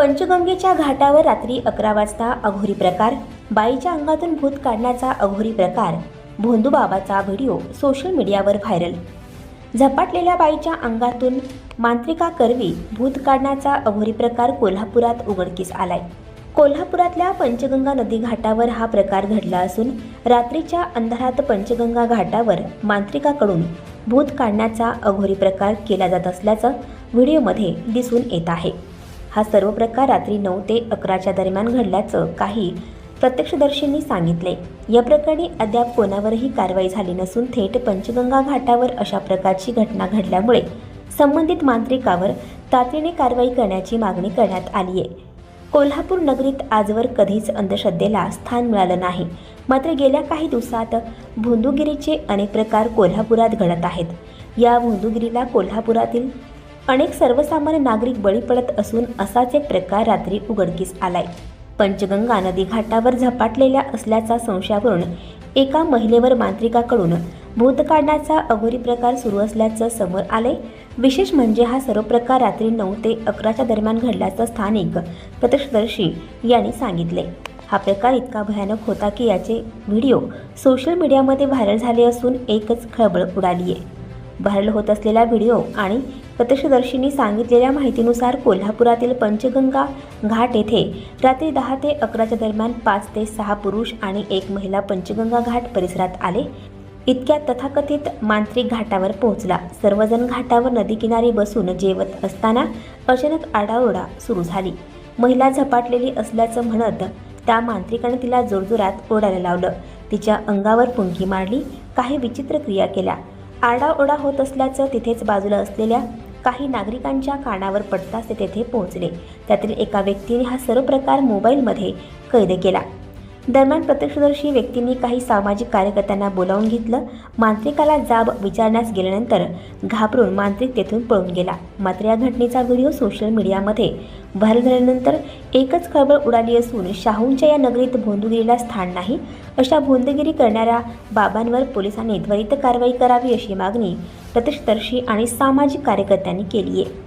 पंचगंगेच्या घाटावर रात्री अकरा वाजता अघोरी प्रकार बाईच्या अंगातून भूत काढण्याचा अघोरी प्रकार भोंदूबाबाचा व्हिडिओ सोशल मीडियावर व्हायरल. झपाटलेल्या बाईच्या अंगातून मांत्रिका करवी भूत काढण्याचा अघोरी प्रकार कोल्हापुरात उघडकीस आलाय. कोल्हापुरातल्या पंचगंगा नदी घाटावर हा प्रकार घडला असून रात्रीच्या अंधारात पंचगंगा घाटावर मांत्रिकाकडून भूत काढण्याचा अघोरी प्रकार केला जात असल्याचं व्हिडिओमध्ये दिसून येत आहे. हा सर्व प्रकार रात्री नऊ ते अकराच्या दरम्यान घडल्याचं काही प्रत्यक्षदर्शींनी सांगितले या प्रकरणी अद्याप कोणावरही कारवाई झाली नसून थेट पंचगंगा घाटावर अशा प्रकारची घटना घडल्यामुळे संबंधित मांत्रिकावर तातडीने कारवाई करण्याची मागणी करण्यात आली आहे कोल्हापूर नगरीत आजवर कधीच अंधश्रद्धेला स्थान मिळालं नाही. मात्र गेल्या काही दिवसात भोंदूगिरीचे अनेक प्रकार कोल्हापुरात घडत आहेत. या भोंदूगिरीला कोल्हापुरातील अनेक सर्वसामान्य नागरिक बळी पडत असून असाच एक प्रकार रात्री उघडकीस आलाय. पंचगंगा नदी घाटावर झपाटलेल्या असल्याचा संशयावरून एका महिलेवर मांत्रिकाकडून भूत काढण्याचा अघोरी प्रकार सुरू असल्याचं समोर आले विशेष म्हणजे हा सर्व प्रकार रात्री नऊ ते अकराच्या दरम्यान घडल्याचं स्थानिक प्रत्यक्षदर्शी यांनी सांगितले हा प्रकार इतका भयानक होता की याचे व्हिडिओ सोशल मीडियामध्ये व्हायरल झाले असून एकच खळबळ उडाली आहे व्हायरल होत असलेला व्हिडिओ आणि प्रत्यक्षदर्शींनी सांगितलेल्या माहितीनुसार कोल्हापुरातील पंचगंगा घाट येथे रात्री दहा ते अकराच्या दरम्यान पाच ते सहा पुरुष आणि एक महिला पंचगंगा घाट परिसरात आले. इतक्या तथाकथित मांत्रिक घाटावर पोहोचला. सर्वजण घाटावर नदीकिनारी बसून जेवत असताना अचानक आडाओरडा सुरू झाली. महिला झपाटलेली असल्याचं म्हणत त्या मांत्रिकाने तिला जोरजोरात ओढायला लावलं. तिच्या अंगावर पुंकी मारली. काही विचित्र क्रिया केल्या. आरडाओरडा होत असल्याचं तिथेच बाजूला असलेल्या काही नागरिकांच्या कानावर पडताच ते तेथे पोहोचले. त्यातील एका व्यक्तीने हा सर्व प्रकार मोबाईलमध्ये कैद केला. दरम्यान प्रत्यक्षदर्शी व्यक्तींनी काही सामाजिक कार्यकर्त्यांना बोलावून घेतलं. मांत्रिकाला जाब विचारण्यास गेल्यानंतर घाबरून मांत्रिक तेथून पळून गेला. मात्र या घटनेचा व्हिडिओ सोशल मीडियामध्ये व्हायरल झाल्यानंतर एकच खळबळ उडाली असून शाहूंच्या या नगरीत भोंदूगिरीला स्थान नाही. अशा भोंदगिरी करणाऱ्या बाबांवर पोलिसांनी त्वरित कारवाई करावी अशी मागणी प्रत्यक्षदर्शी आणि सामाजिक कार्यकर्त्यांनी केली आहे